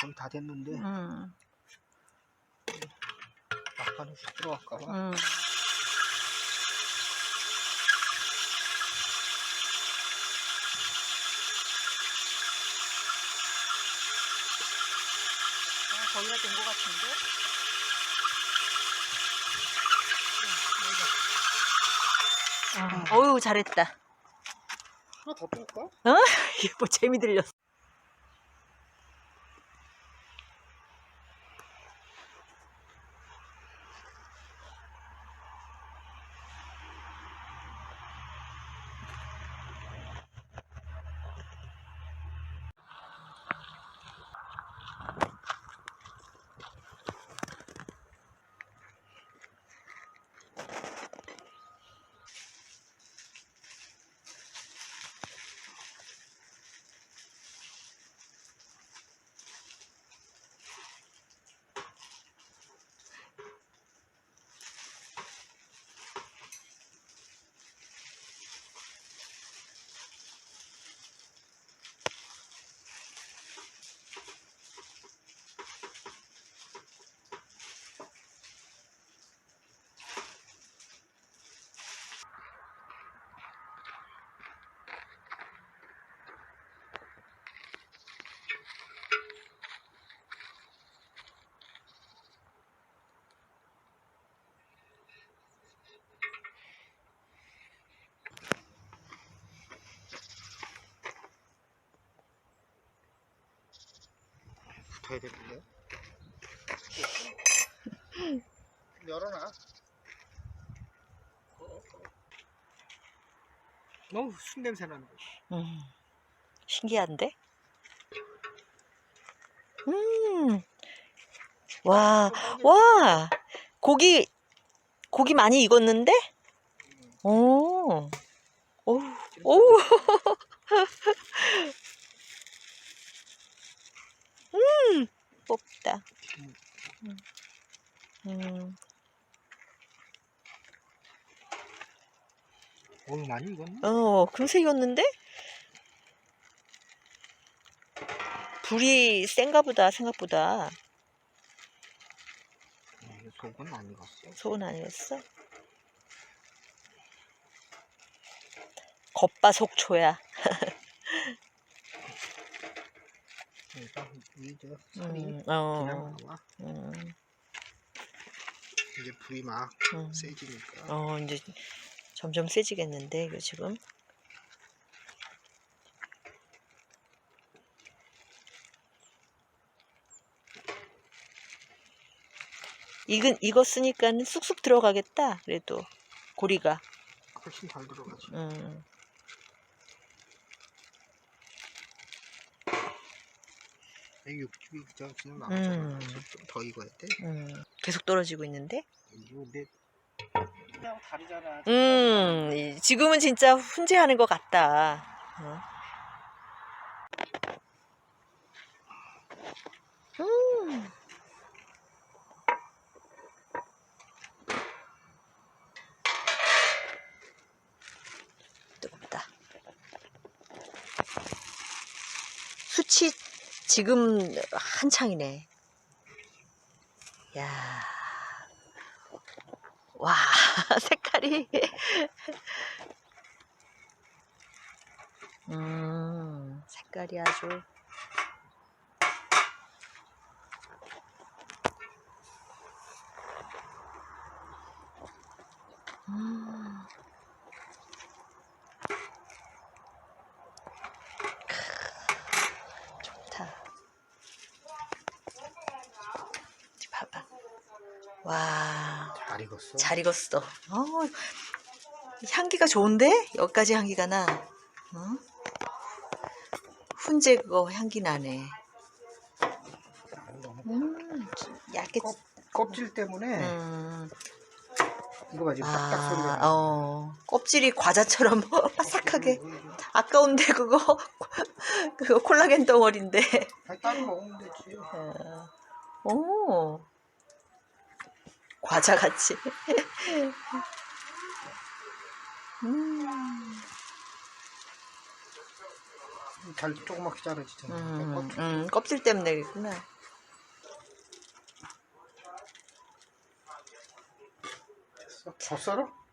거의 다 됐는데 음, 아까는 쑥 들어갈까봐 음. 아, 거기가 된 것 같은데? 어, 어유 잘했다. 하나 더 뺄까? 어? 이게 뭐 재미 들렸어. 붙어야 되는데 열어놔 너무 술 냄새 나는 거 음, 신기한데? 음, 와, 와, 고기, 고기 많이 익었는데? 오, 오, 오. 음, 뽑다. 음, 음, 어우 많이 익었네 어, 금세 익었는데? 불이 센가 보다, 생각보다. 어, 이거 속은 안 익었어 소은 아니었어? 겉바 속초야. 그러니까 이제 살이 음, 그냥 어, 나와 음, 이제 불이 막 음. 세지니까 어, 이제 점점 세지겠는데, 이거 지금. 익은, 익었으니까는 쑥쑥 들어가겠다, 그래도. 고리가. 훨씬 잘 들어가지 음. 육즙이 그냥 음. 그래서 좀더 익어야 돼 음, 계속 떨어지고 있는데? 이거 내 그냥 다르잖아 음, 이- 지금은 진짜 훈제하는 것 같다. 어? 음. 뜨겁다. 수치 지금 한창이네. 야. 와, 색깔이. 음, 색깔이 아주. 음. 크, 좋다. 이제 봐봐. 와. 잘 익었어 잘 익었어. 어, 향기가 좋은데? 여기까지 향기가 나. 어? 훈제 그거 향기 나네. 너무 음, 얇게. 껍, 껍질 때문에 음, 이거 봐 지금 딱딱 소리가 아, 나 어, 껍질이 과자처럼 바삭하게. 아까운데 그거, 그거 콜라겐 덩어리인데. 아니, 따로 먹으면 되지 어, 오, 과자 같이. 음. 잘 조그맣게 자르지잖아. 음, 껍질. 음, 껍질 때문에겠구나. 됐어. 더 썰어?